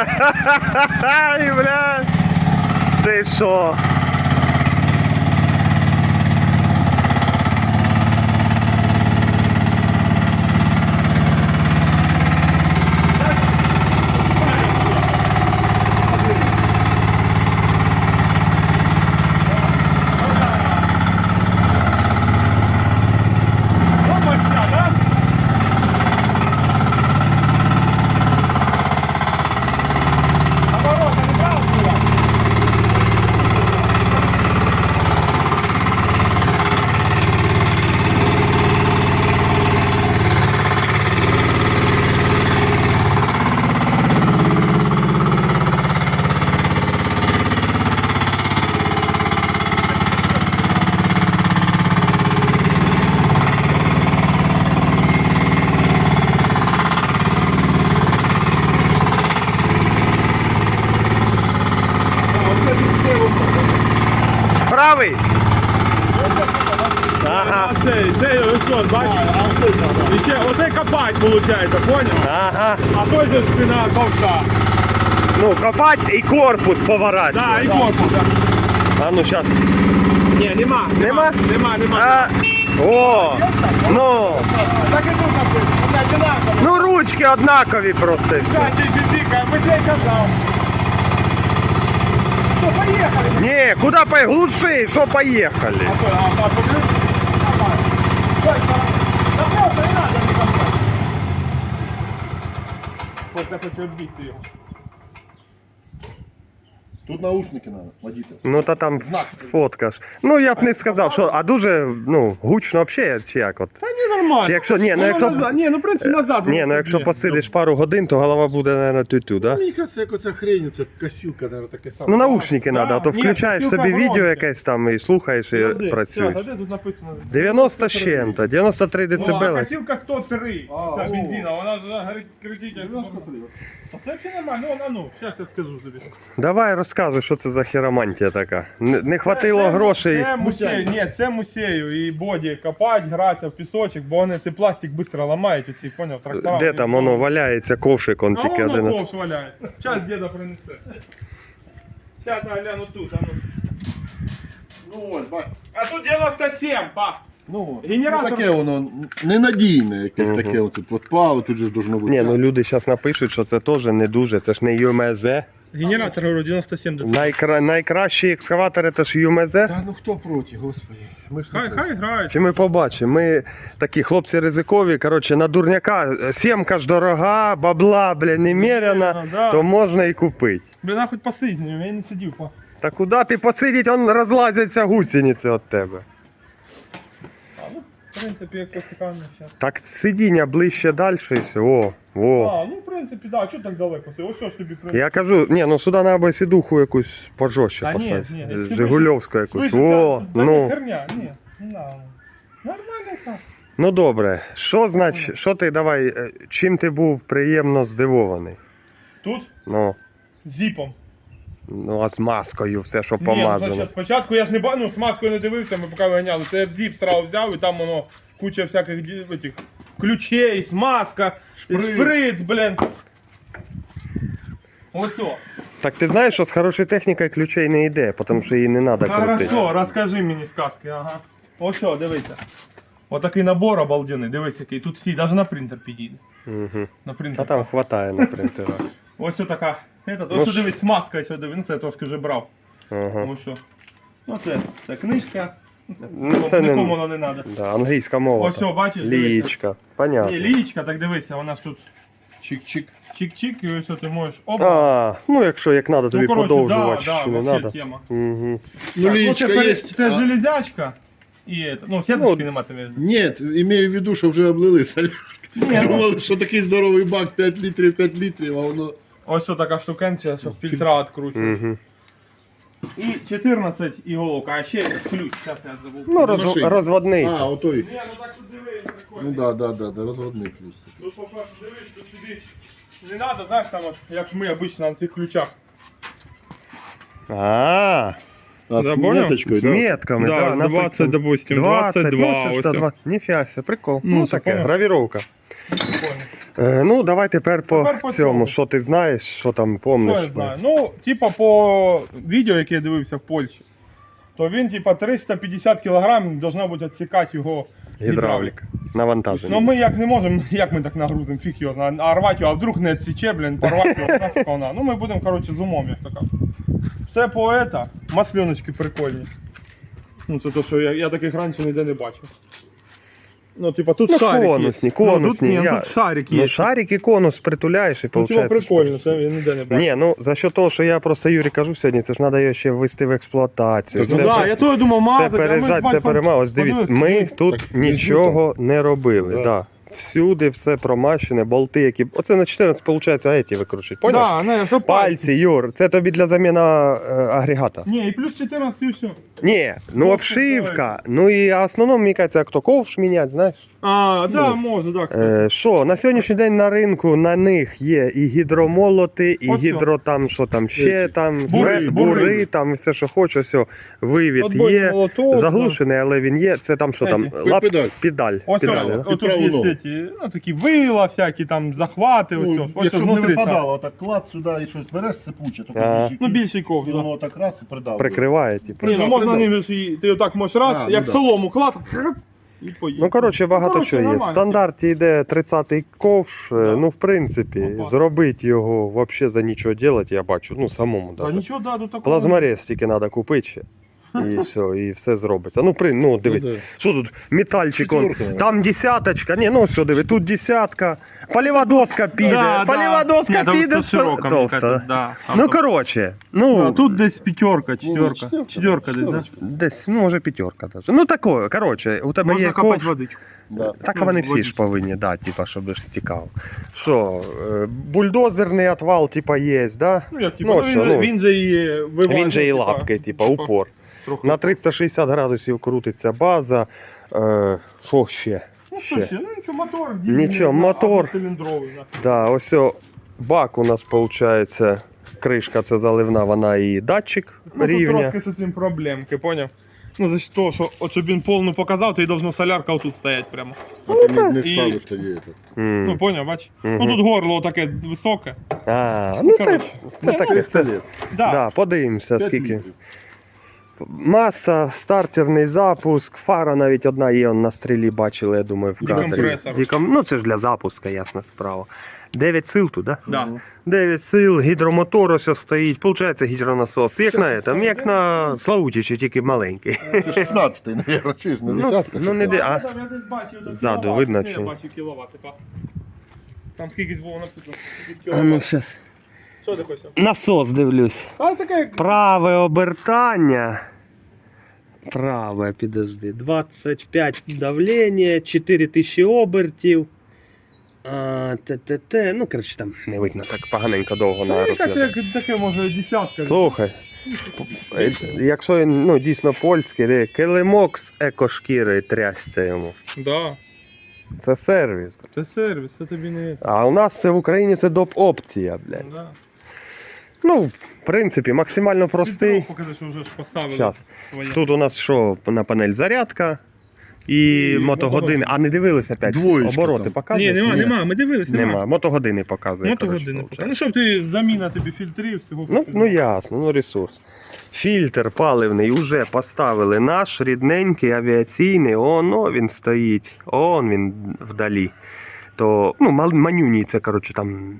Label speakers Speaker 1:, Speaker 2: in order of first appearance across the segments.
Speaker 1: Ай, бля. Ти що?
Speaker 2: бачиш? І ще оце копать виходить, поняв?
Speaker 1: Ага.
Speaker 2: А той же спина ковша.
Speaker 1: Ну, копать і корпус поворачувати.
Speaker 2: Да, і корпус. да.
Speaker 1: А ну сейчас.
Speaker 2: Ні, нема.
Speaker 1: Нема?
Speaker 2: Нема, нема.
Speaker 1: А, о, ну,
Speaker 2: Так і тут написано, блядь, одинаково.
Speaker 1: ну ручки однакові просто. і все.
Speaker 2: Да, тільки тільки, ми тебе казав. Ну, поїхали.
Speaker 1: Ні, куди по глуши, що поїхали?
Speaker 2: А то, а, а, поблюд? Tá até para te obter.
Speaker 3: Тут наушники надо, водитель.
Speaker 1: Ну та там
Speaker 3: Знак.
Speaker 1: фотка ж. Ну я б не сказав, що, а дуже ну, гучно взагалі, чи як от.
Speaker 2: Та ні, нормально.
Speaker 1: Чи якщо- ні, ну,
Speaker 2: Воно
Speaker 1: якщо-
Speaker 2: назад. Ні, ну в принципі назад.
Speaker 1: Ні, ну якщо посидиш пару годин, то голова буде, мабуть, тютю, да?
Speaker 3: Мені кажется, як оця хрень, це косілка, наверное, таке саме.
Speaker 1: Ну наушники
Speaker 2: Да,
Speaker 1: треба, а то
Speaker 2: ні,
Speaker 1: включаєш
Speaker 2: копілка
Speaker 1: собі відео якесь там і слухаєш і працюєш.
Speaker 2: де тут написано?
Speaker 1: 90 з чим-то, 93
Speaker 2: Ну, а
Speaker 1: децибели.
Speaker 2: косилка 103.
Speaker 3: А,
Speaker 2: Це
Speaker 3: о.
Speaker 2: бензина, вона ж крутить. як
Speaker 3: 93.
Speaker 2: А це взагалі нормально, ну, а ну, зараз я скажу тобі.
Speaker 1: Давай розказуй, що це за хіромантія така. Не, не хватило
Speaker 2: Це-
Speaker 1: грошей.
Speaker 2: Це мусею, ні, це мусею і боді копати, гратися в пісочок, бо вони цей пластик швидко ламають, оці, поняв, трактора.
Speaker 1: Де там воно валяється, ковшик, он
Speaker 2: А
Speaker 1: тільки
Speaker 2: воно
Speaker 1: один.
Speaker 2: ковш валяється. Зараз діда принесе. Зараз я гляну тут, а ну.
Speaker 3: Ну ось, бач.
Speaker 2: А тут 97, па.
Speaker 3: Ну,
Speaker 2: Генератор-
Speaker 3: ну, таке воно ненадійне, якесь
Speaker 1: Мгм.
Speaker 3: таке от тут впало, тут же ж должно бути.
Speaker 1: Ні, ну люди зараз напишуть, що це теж не дуже, це ж не ЮМЗ.
Speaker 2: Генератор, говорю, 97 децибел.
Speaker 1: Найкра... Найкращий екскаватор це ж ЮМЗ.
Speaker 3: Та ну хто проти, господи. Ми ж не
Speaker 2: Хай,
Speaker 3: проти.
Speaker 2: хай грають.
Speaker 1: Чи ми побачимо? Ми такі хлопці ризикові, коротше, на дурняка сімка ж дорога, бабла, бля, немеряна,
Speaker 2: Немерено, да.
Speaker 1: то можна і купити.
Speaker 2: Блін, а хоч я не сидів.
Speaker 1: Та куди ти посидіть, он розлазяться гусениці від тебе.
Speaker 2: Принципі, як постаканно зараз.
Speaker 1: Так сидіння ближче далі і все. О, о.
Speaker 2: А, ну, в принципі, да, чого так далеко? Ось що ж тобі при...
Speaker 1: Я кажу, ні, ну сюди треба сідуху якусь пожорстче
Speaker 2: Та ні,
Speaker 1: посадити.
Speaker 2: якщо
Speaker 1: Жигульовську якусь.
Speaker 2: Слышишь,
Speaker 1: О,
Speaker 2: це- це
Speaker 1: ну.
Speaker 2: херня, ні, не. Нормально так.
Speaker 1: Ну добре. Що значить, що ти давай, е, чим ти був приємно здивований?
Speaker 2: Тут
Speaker 1: Ну,
Speaker 2: зіпом.
Speaker 1: Ну а з маскою все, що
Speaker 2: Ні, ну,
Speaker 1: помазано.
Speaker 2: спочатку я ж не ба- ну, з маскою не дивився, ми поки виганяли. Це я в зіп сразу взяв і там воно куча всяких ді- этих, ключей, смазка,
Speaker 3: Шприц.
Speaker 2: шприц, блін. Ось о.
Speaker 1: Так ти знаєш, що з хорошою технікою ключей не йде, тому що її не треба крутити.
Speaker 2: Хорошо, розкажи мені сказки, ага. Ось о, дивися. Отакий набор обалденний, дивись який. Тут всі, навіть на принтер підійде.
Speaker 1: Угу.
Speaker 2: На
Speaker 1: Та
Speaker 2: принтер.
Speaker 1: там хватає на принтерах.
Speaker 2: Ось така. Этот,
Speaker 1: Ну,
Speaker 2: ось дивись, смазка, ось дивись, ну це я трошки вже брав.
Speaker 1: Ага.
Speaker 2: Ось що. Ну це, це книжка.
Speaker 1: Ну, це не-
Speaker 2: Нікому воно не треба.
Speaker 1: Да, англійська мова.
Speaker 2: Ось, о, бачиш, дивися.
Speaker 1: Понятно.
Speaker 2: Ні, лічка, так дивися, вона ж тут
Speaker 3: Чик-чик.
Speaker 2: чик-чик, і ось ти можеш. Опа.
Speaker 1: А, ну якщо як треба, тобі
Speaker 2: ну, коротше,
Speaker 1: подовжувати,
Speaker 2: да, да,
Speaker 1: не
Speaker 2: вообще
Speaker 1: треба.
Speaker 2: тема.
Speaker 1: Угу.
Speaker 3: Ну,
Speaker 2: Так,
Speaker 3: лічка
Speaker 2: це,
Speaker 3: є.
Speaker 2: Це
Speaker 3: а-
Speaker 2: железячка. І это, ну, сіточки
Speaker 1: Ну,
Speaker 2: нема там. між.
Speaker 3: Ні, імею в виду, що вже облили соляр.
Speaker 2: Ні, ну,
Speaker 3: Думали, що такий здоровий бак 5 літрів, 5 літрів, а воно...
Speaker 2: ось ось така штукенція, щоб фільтра відкручувати.
Speaker 1: Угу.
Speaker 2: І 14 іголок, а ще ключ, зараз я забув.
Speaker 1: Ну, роз,
Speaker 3: машині.
Speaker 1: розводний.
Speaker 3: А, отой.
Speaker 2: Ні, ну так тут дивись, прикольно.
Speaker 3: Ну да, да, да, да, розводний плюс.
Speaker 2: Тут, по-перше, дивись, тут тобі не треба, знаєш, там, от, як ж ми обично на цих ключах.
Speaker 1: А,
Speaker 3: А
Speaker 2: Да,
Speaker 3: з
Speaker 2: понял?
Speaker 3: меточкою,
Speaker 1: з
Speaker 3: да?
Speaker 1: метками,
Speaker 2: Да,
Speaker 1: да,
Speaker 2: з
Speaker 1: написано.
Speaker 2: 20, допустим,
Speaker 1: 20,
Speaker 2: 22,
Speaker 1: ну, що ж
Speaker 2: ось
Speaker 1: та
Speaker 2: о.
Speaker 1: два- Ніфіга себе, прикол.
Speaker 2: Ну,
Speaker 1: Ну,
Speaker 2: це
Speaker 1: таке,
Speaker 2: понял.
Speaker 1: гравіровка. Е, ну, давай тепер по,
Speaker 2: Тепер по
Speaker 1: цьому.
Speaker 2: цьому.
Speaker 1: Що ти знаєш, що там
Speaker 2: Що
Speaker 1: помниш?
Speaker 2: я знаю? Ну, типа по відео, яке я дивився в Польщі, то він, типа, 350 кг должна бути відсікати його
Speaker 1: Гідравліка. Навантаження.
Speaker 2: Ну ми як не можемо, як ми так нагрузимо, фіг його знає, а рвати його, а вдруг не відсіче, блін, порвати його, нафіг вона. Ну ми будемо, коротше, з умом, як то кажуть. Все по ета, масльоночки прикольні. Ну це то, що я, я таких раніше ніде не бачив. Ну, типа, тут
Speaker 1: Ну,
Speaker 2: шарик
Speaker 1: конусні,
Speaker 2: є. Ну, тут,
Speaker 1: конусні,
Speaker 2: ні,
Speaker 1: я-
Speaker 2: тут шарик є.
Speaker 1: Ну, шарик і конус притуляєш і
Speaker 2: Ну, виходить.
Speaker 1: виходить.
Speaker 2: прикольно, це я ніде не бачив.
Speaker 1: Ні, ну за що того, що я просто Юрі кажу сьогодні, це ж треба його ще ввести в експлуатацію.
Speaker 3: Так,
Speaker 2: Ну
Speaker 1: Це
Speaker 2: так,
Speaker 1: все-
Speaker 2: я то думав мазати,
Speaker 1: Це
Speaker 2: пережать,
Speaker 1: це
Speaker 2: батьком
Speaker 1: перема. Ось дивіться, ми
Speaker 2: ну,
Speaker 1: тут
Speaker 3: Так,
Speaker 1: нічого не робили.
Speaker 3: Да.
Speaker 1: Всюди все промащене, болти, які. Оце на 14, виходить, а еті викручують. Поняв?
Speaker 2: Да, не, що
Speaker 1: Пальці, Юр, це тобі для заміни е, агрегата.
Speaker 2: Ні, і плюс 14 і все.
Speaker 1: Ні, ну обшивка. Ну і основному, мені кажеться, як то ковш міняти, знаєш.
Speaker 2: А, да,
Speaker 3: Ну,
Speaker 2: може, так.
Speaker 1: Е, Що, на сьогоднішній день на ринку на них є і гідромолоти, і
Speaker 2: Ось
Speaker 1: гідро там, що там ще там,
Speaker 3: Бури,
Speaker 1: бури,
Speaker 3: бури.
Speaker 1: там, все, що хоче, все, вивід
Speaker 2: Отбойний
Speaker 1: є.
Speaker 2: молоток,
Speaker 1: Заглушений, але він є. Це там що там? Лап...
Speaker 3: Педаль.
Speaker 1: Педаль.
Speaker 2: Ось
Speaker 1: Педаль,
Speaker 2: ось,
Speaker 1: да?
Speaker 2: отут є
Speaker 3: ногу.
Speaker 2: Ці, ну, такі вила всякі, там, захвати, ось,
Speaker 3: Ну,
Speaker 2: ось, ось
Speaker 3: якщо б не
Speaker 2: внутрі. це.
Speaker 3: випадало, так клад сюди і щось береш сипуче, то
Speaker 2: Ну, більший ковш,
Speaker 3: і
Speaker 2: да.
Speaker 3: воно так раз і придав.
Speaker 1: Прикриває, типу.
Speaker 2: Ні, ну можна ним ж і ти отак можеш раз,
Speaker 3: А, ну
Speaker 2: як
Speaker 3: да.
Speaker 2: солому клад, і поїхав.
Speaker 1: Ну, коротше, багато
Speaker 2: коротше,
Speaker 1: чого є. В
Speaker 2: нормально.
Speaker 1: стандарті йде 30-й ковш. е,
Speaker 2: Да.
Speaker 1: Ну, в принципі,
Speaker 2: Опа.
Speaker 1: зробити його взагалі за нічого робити, я бачу. Ну, самому.
Speaker 2: Та
Speaker 1: Да.
Speaker 2: нічого, да, тут такого.
Speaker 1: Плазморез тільки треба купити ще. І все, і все зробиться. Ну, при, ну дивись,
Speaker 3: Ну, да.
Speaker 1: що тут метальчик, он, там десяточка, ні, ну все, диви, тут десятка, поліва доска піде,
Speaker 2: Да,
Speaker 1: поліва доска
Speaker 2: Ні, там
Speaker 1: піде,
Speaker 2: тут широка, мені
Speaker 1: товста.
Speaker 2: да.
Speaker 1: Ну,
Speaker 2: Там-
Speaker 1: коротше,
Speaker 2: А
Speaker 1: ну,
Speaker 2: тут десь п'ятерка, четверка.
Speaker 3: четверка,
Speaker 2: Четверка десь, да?
Speaker 1: Десь, ну, може, п'ятерка навіть. Ну, такое, коротше, у тебе
Speaker 2: Можна
Speaker 1: є
Speaker 2: копати
Speaker 1: ковш,
Speaker 2: водичку.
Speaker 3: Да.
Speaker 1: так
Speaker 2: Ну,
Speaker 1: вони всі ж повинні, да, типа, щоб ж стікав. Що, е, бульдозерний отвал, типа, є, да?
Speaker 2: Ну, як, типу,
Speaker 1: Ну,
Speaker 2: ну, він,
Speaker 1: все, ну.
Speaker 2: він же і.
Speaker 1: Він же і
Speaker 2: типа,
Speaker 1: лапки, типа, упор.
Speaker 2: Трохи.
Speaker 1: На 360 градусів крутиться база. Е, Що ще?
Speaker 2: Ну, що
Speaker 1: ще.
Speaker 2: ще? Ну, нічого, мотор.
Speaker 1: Нічого, мотор.
Speaker 2: Циліндровий.
Speaker 1: Да, ось о, бак у нас виходить, кришка це заливна, вона і датчик
Speaker 2: Ну, тут
Speaker 1: рівня.
Speaker 2: трошки з цим проблемки, поняв? Ну, за того, що от щоб він повну показав, то й должна солярка отут стоять прямо.
Speaker 3: А ти не, не
Speaker 2: І-
Speaker 3: ставиш тоді.
Speaker 1: М.
Speaker 2: Ну, поняв, бач?
Speaker 1: Мгм.
Speaker 2: Ну тут горло таке високе.
Speaker 1: А, ну це,
Speaker 2: коротше.
Speaker 1: це таке. Це,
Speaker 3: літ.
Speaker 2: Да.
Speaker 1: да, подивимося,
Speaker 3: П'ять
Speaker 1: скільки.
Speaker 3: літрів.
Speaker 1: Маса, стартерний запуск, фара навіть одна є, он на стрілі бачили, я думаю, в кадрі. Деком- Ну це ж для запуска, ясна справа. 9 сил тут, да?
Speaker 2: Да.
Speaker 1: 9 сил, гідромотор ось стоїть. Получається гідронасос. Як на этом, як на Славутичі, тільки маленький.
Speaker 3: Це 16-й, наверное, чи ж не
Speaker 1: Ну,
Speaker 3: десятка.
Speaker 1: ну, не де-
Speaker 2: Я
Speaker 1: а?
Speaker 2: десь бачив, до
Speaker 1: Ззаду
Speaker 2: кіловат.
Speaker 1: видно,
Speaker 2: Ну,
Speaker 1: чи
Speaker 2: Я
Speaker 1: ні?
Speaker 2: бачив кіловат, типа. Там скільки було написано. скільки
Speaker 1: А ну
Speaker 2: кіловат.
Speaker 1: щас.
Speaker 2: Що ти хочеш?
Speaker 1: Насос дивлюсь.
Speaker 2: А таке як
Speaker 1: Праве обертання. Праве, підожди. 25 давлення, 4000 обертів. А, ТТТ. Ну, коротше, там не видно так поганенько довго на
Speaker 2: якась
Speaker 1: розгляд.
Speaker 2: як таке, може, десятка.
Speaker 1: Слухай. е, Якщо він ну, дійсно польський, де килимок з екошкіри трясся йому.
Speaker 2: Да.
Speaker 1: Це сервіс.
Speaker 2: Це сервіс, це тобі не.
Speaker 1: А у нас це в Україні це доп-опція, блядь.
Speaker 2: Да.
Speaker 1: Ну, в принципі, максимально простий.
Speaker 2: Ти покажи, що вже ж поставили.
Speaker 1: Щас. Тут у нас що на панель зарядка і,
Speaker 2: І
Speaker 1: мотогодини.
Speaker 2: мотогодини.
Speaker 1: А не дивилися опять?
Speaker 3: Двоєчка
Speaker 1: Обороти
Speaker 3: там.
Speaker 1: показує?
Speaker 2: Ні, нема,
Speaker 3: Ні.
Speaker 2: нема, ми дивились, нема.
Speaker 1: Нема. Мотогодини показує.
Speaker 2: Ну, то
Speaker 1: коротше, виходить.
Speaker 2: Ну, щоб ти заміна тобі фільтрів, всього.
Speaker 1: Ну, ну ясно, ну ресурс. Фільтр паливний вже поставили наш рідненький авіаційний, оно він стоїть, он він вдалі. То, ну, мал- манюній це, коротше, там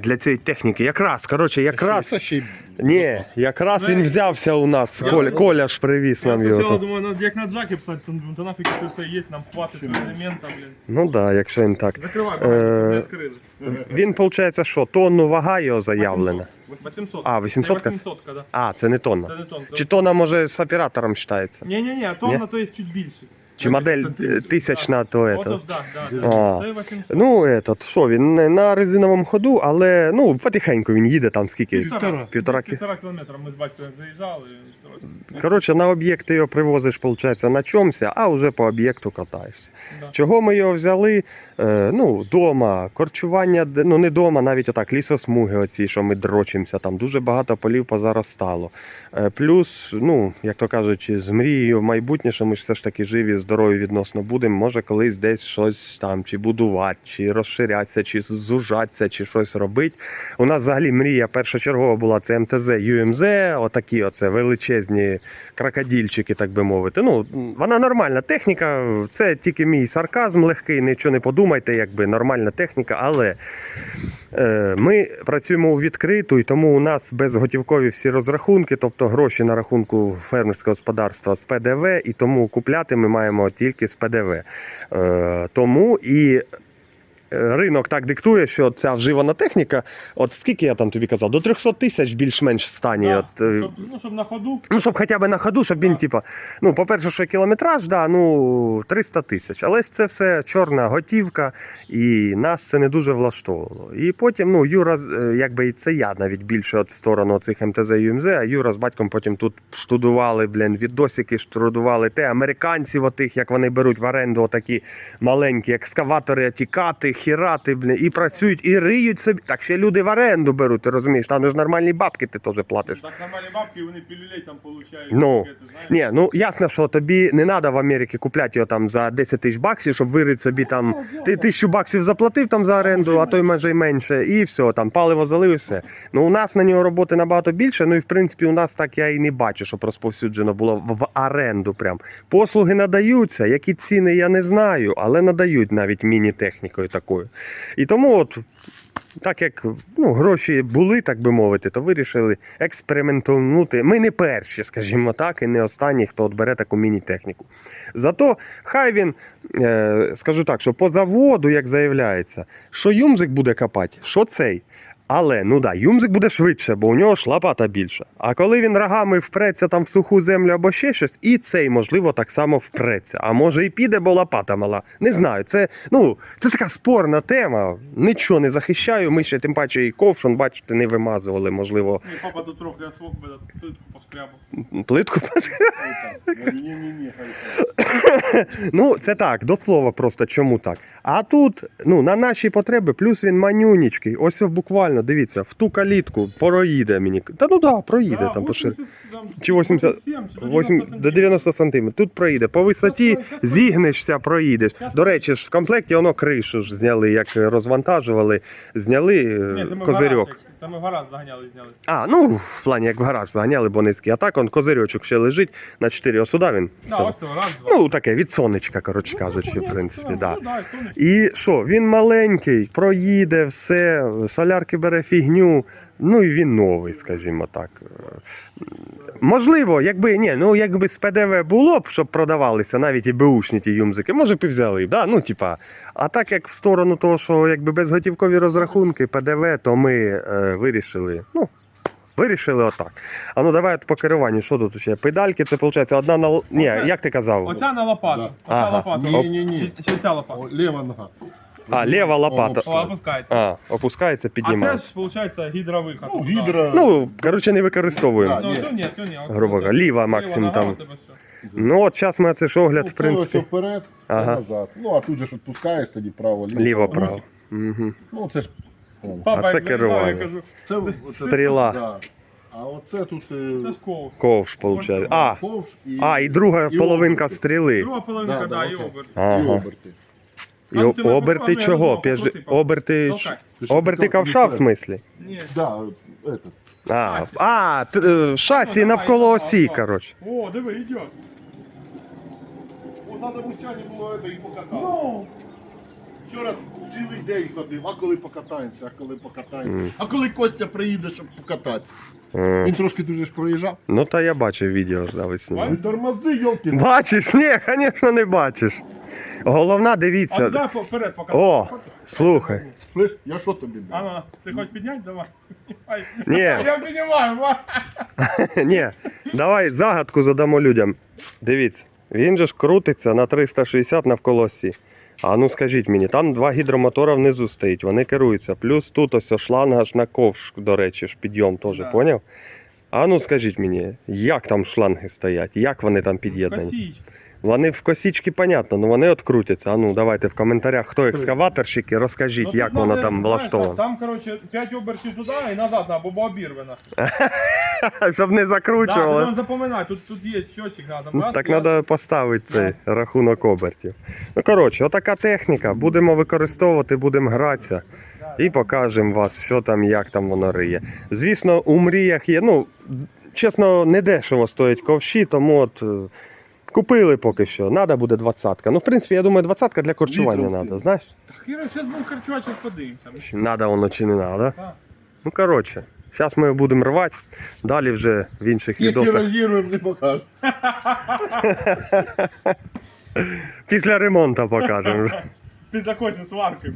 Speaker 1: для цієї техніки. Якраз, коротше, якраз.
Speaker 3: Це ще й
Speaker 1: Ні, якраз він взявся у нас. Коля. Коля ж привіз
Speaker 2: Я
Speaker 1: нам його.
Speaker 2: думаю, ну, як на джакі писати, то, то нафіг це все є, нам хватить елемента, блін.
Speaker 1: Ну так, да, якщо він так.
Speaker 2: Закривай,
Speaker 1: Е,
Speaker 2: багато, не відкрили.
Speaker 1: Він, виходить, що, тонну вага його заявлена.
Speaker 2: 800.
Speaker 1: А, 800?
Speaker 2: Це 800, да.
Speaker 1: А, це не
Speaker 2: Це
Speaker 1: тонна.
Speaker 2: не тонна.
Speaker 1: Чи тонна, може, з оператором вважається?
Speaker 2: Ні-ні-ні, тонна то є чуть більше.
Speaker 1: Чи модель е, тисячна, то это. А. Ну, этот, що він не на резиновому ходу, але ну, потихеньку він їде там скільки.
Speaker 3: Півтора.
Speaker 1: Півтора
Speaker 2: Півтора кілометра ми з батьком заїжджали. коротше.
Speaker 1: На об'єкт ти його привозиш, виходить, на чомся, а вже по об'єкту катаєшся.
Speaker 2: Да.
Speaker 1: Чого ми його взяли? Е, ну, дома, корчування, де- ну не дома, навіть отак, лісосмуги оці, що ми дрочимося, там дуже багато полів позаростало. Е, плюс, ну, як то кажуть, з мрією в майбутнє, що ми ж все ж таки живі, здорові відносно будемо, може колись десь щось там чи будувати, чи розширятися, чи зужатися, чи щось робити. У нас взагалі мрія першочергова була це МТЗ ЮМЗ, отакі оце величезні крокодильчики, так би мовити. Ну, вона нормальна техніка, це тільки мій сарказм легкий, нічого не подумайте, якби нормальна техніка, але ми працюємо у відкриту, і тому у нас безготівкові всі розрахунки, тобто гроші на рахунку фермерського господарства з ПДВ, і тому купляти ми маємо тільки з ПДВ. Е, тому і е, ринок так диктує, що ця вживана техніка, от скільки я там тобі казав, до 300 тисяч більш-менш в стані.
Speaker 2: Да,
Speaker 1: От, е,
Speaker 2: щоб, ну, щоб на ходу.
Speaker 1: Ну, щоб хоча б на ходу, щоб він,
Speaker 2: Так.
Speaker 1: типа, ну, по-перше, що кілометраж, да, ну, 300 тисяч. Але ж це все чорна готівка, і нас це не дуже влаштовувало. І потім, ну, Юра, е, якби і це я навіть більше от в сторону цих МТЗ і ЮМЗ, а Юра з батьком потім тут штудували, блін, відосики штудували те, американців отих, як вони беруть в оренду отакі маленькі екскаватори, тікати, хірати, блін, і працюють, і риють собі. Так ще люди в оренду беруть, ти розумієш, там ж нормальні бабки ти теж платиш.
Speaker 2: Так нормальні бабки, вони пілюлей там получають.
Speaker 1: Ну,
Speaker 2: таке, ти знаєш.
Speaker 1: Ні, ну ясно, що тобі не треба в Америці купляти його там за 10 тисяч баксів, щоб вирити собі там. Ти тисячу баксів заплатив там за оренду, а то й майже й менше, і все, там паливо залив і все. Ну у нас на нього роботи набагато більше. Ну і в принципі у нас так я і не бачу, щоб розповсюджено було в, в оренду. Прям послуги надаються. Які ціни я не знаю, але надають навіть міні-технікою такою. І тому от. Так як ну, гроші були, так би мовити, то вирішили експериментувати. Ми не перші, скажімо так, і не останні, хто от бере таку міні-техніку. Зато хай він, е, скажу так, що по заводу, як заявляється, що юмзик буде копати, що цей. Але ну да, юмзик буде швидше, бо у нього ж лопата більша. А коли він рогами впреться там в суху землю або ще щось, і цей, можливо, так само впреться. А може і піде, бо лопата мала. Не знаю. Це ну це така спорна тема. Нічого не захищаю. Ми ще тим паче і ковшон, бачите, не вимазували, можливо,
Speaker 2: Ні, папа тут трохи освок би плитку пошкрябав.
Speaker 1: плитку.
Speaker 3: Ні-ні-ні,
Speaker 1: Ну, це так, до слова просто чому так. А тут, ну, на наші потреби, плюс він манюнічкий. Ось буквально, дивіться, в ту калітку проїде мені. Та ну да, проїде
Speaker 2: Да,
Speaker 1: там по шир.
Speaker 2: 80, там,
Speaker 1: Чи 80,
Speaker 2: 87, чи до
Speaker 1: 8,
Speaker 2: 90
Speaker 1: до 90 сантиметрів. Тут проїде. По висоті зігнешся, проїдеш. До речі, ж в комплекті воно кришу ж зняли, як розвантажували, зняли е,
Speaker 2: Ні, це ми
Speaker 1: козирьок.
Speaker 2: гараж, це ми в гараж заганяли, зняли.
Speaker 1: А, ну, в плані як в гараж заганяли, бо низький. А так он козирьочок ще лежить на 4 осуда він.
Speaker 2: Да,
Speaker 1: став.
Speaker 2: ось, раз, два.
Speaker 1: Ну, таке від сонечка, коротше кажучи, в принципі,
Speaker 2: да.
Speaker 1: да.
Speaker 2: Ну, да, сонечко.
Speaker 1: І що, він маленький, проїде все, солярки бере фігню. Ну і він новий, скажімо так. Можливо, якби ні, ну якби з ПДВ було б, щоб продавалися навіть і беушні ті юмзики, може б і взяли. б, Да? Ну, типа, а так як в сторону того, що якби безготівкові розрахунки, ПДВ, то ми е, вирішили. Ну, вирішили отак. А ну давай от по керуванню, що тут ще? Педальки, це виходить одна на. л- Ні,
Speaker 2: Оце-
Speaker 1: як ти казав?
Speaker 2: Оця на лопату.
Speaker 3: Да.
Speaker 2: Оця
Speaker 1: Ага.
Speaker 2: лопата.
Speaker 3: Ні-ні-ні.
Speaker 2: Чи, чи ця лопата?
Speaker 3: О, Лева нога.
Speaker 1: А, лева лопата.
Speaker 2: О, опускається.
Speaker 1: А, опускається,
Speaker 2: А це ж, виходить, гідровиход.
Speaker 3: Ну, гідро.
Speaker 1: Ну, коротше, не використовуємо.
Speaker 3: Да.
Speaker 2: Ну, цю ні, цю ні.
Speaker 1: Грубо
Speaker 2: оце.
Speaker 1: говоря, ліва максимум там. Ну, от зараз ми це ж огляд,
Speaker 3: Ну,
Speaker 1: в
Speaker 3: це
Speaker 1: принципі,
Speaker 3: вперед, це
Speaker 1: Ага.
Speaker 3: назад. Ну, а тут же ж відпускаєш тоді право-ліво.
Speaker 1: ліво-право. Угу.
Speaker 3: Ну, це ж. о,
Speaker 2: Папа,
Speaker 1: це
Speaker 2: як заїжджає,
Speaker 1: керування.
Speaker 2: я кажу,
Speaker 3: Це, оце,
Speaker 1: Стріла.
Speaker 3: Да. А оце тут е,
Speaker 2: це ж ков.
Speaker 1: Ковш, виходить. А,
Speaker 3: ковш і,
Speaker 1: а, і друга
Speaker 3: і
Speaker 1: половинка
Speaker 3: оберти.
Speaker 1: стріли.
Speaker 2: Друга половинка,
Speaker 3: Да,
Speaker 2: да,
Speaker 3: да,
Speaker 2: і
Speaker 3: отак.
Speaker 2: оберт.
Speaker 3: І
Speaker 1: Ага.
Speaker 3: оберти.
Speaker 1: І
Speaker 2: ти
Speaker 1: оберти чого? Піж... Оберти...
Speaker 2: Толкай.
Speaker 3: Ти що,
Speaker 1: Оберти
Speaker 3: ти
Speaker 1: ковша, в
Speaker 3: не
Speaker 1: смислі?
Speaker 2: Ні.
Speaker 3: Да, этот.
Speaker 1: А,
Speaker 2: Шасі.
Speaker 1: а т- е, шасі
Speaker 2: Ну, давай,
Speaker 1: навколо
Speaker 2: давай,
Speaker 1: осі,
Speaker 2: давай.
Speaker 1: коротше.
Speaker 2: О, диви, йде.
Speaker 3: От треба в Усяні було это, і покатати.
Speaker 2: Ну,
Speaker 3: Вчора цілий день ходив, а коли покатаємося, а коли покатаємося.
Speaker 1: Мгм.
Speaker 3: А коли Костя приїде, щоб покататися.
Speaker 1: Е,
Speaker 3: Він трошки дуже ж проїжджав.
Speaker 1: Ну, та я бачив відео ж
Speaker 3: Ну,
Speaker 1: навесні.
Speaker 3: тормози, йолки.
Speaker 1: Бачиш? Ні, звісно, не бачиш. Головна,
Speaker 2: а
Speaker 1: дивіться.
Speaker 2: туди вперед покажи.
Speaker 1: О, слухай.
Speaker 3: Слышь, я що тобі?
Speaker 2: А ну, ти хочеш підняти? Давай.
Speaker 1: Ні.
Speaker 2: Я піднімаю.
Speaker 1: Ні, давай загадку задамо людям. Дивіться, він же ж крутиться на 360 навколо осі. А ну скажіть мені, там два гідромотора внизу стоїть, вони керуються. Плюс тут ось шланга ж на ковш, до речі, ж підйом теж,
Speaker 2: Да.
Speaker 1: поняв? А ну скажіть мені, як там шланги стоять, як вони там під'єднані? Вони в косічки, понятно, ну вони от крутяться. А ну давайте в коментарях, хто екскаваторщики, розкажіть,
Speaker 2: Ну,
Speaker 1: як воно там влаштовано.
Speaker 2: Там, коротше, 5 обертів туди і назад на бо обірвана.
Speaker 1: Щоб не закручували.
Speaker 2: треба запоминати, тут, тут є щочик, надо
Speaker 1: Ну. Так треба поставити цей рахунок обертів. Ну, коротше, отака техніка. Будемо використовувати, будемо гратися. І покажемо вас, що там, як там воно риє. Звісно, у мріях є. Ну, чесно, не дешево стоять ковші, тому от. Купили поки що, треба буде двадцятка. Ну, в принципі, я думаю, двадцятка для корчування треба, знаєш?
Speaker 2: Так, Хіра, зараз будемо харчувати, зараз подивимося.
Speaker 1: Надо воно чи не треба.
Speaker 2: Так.
Speaker 1: Ну, коротше, зараз ми будемо рвати, далі вже в інших
Speaker 3: Якщо
Speaker 1: відосах.
Speaker 3: розірвемо, не покажу.
Speaker 1: Після ремонту покажемо.
Speaker 2: Після когось сварки.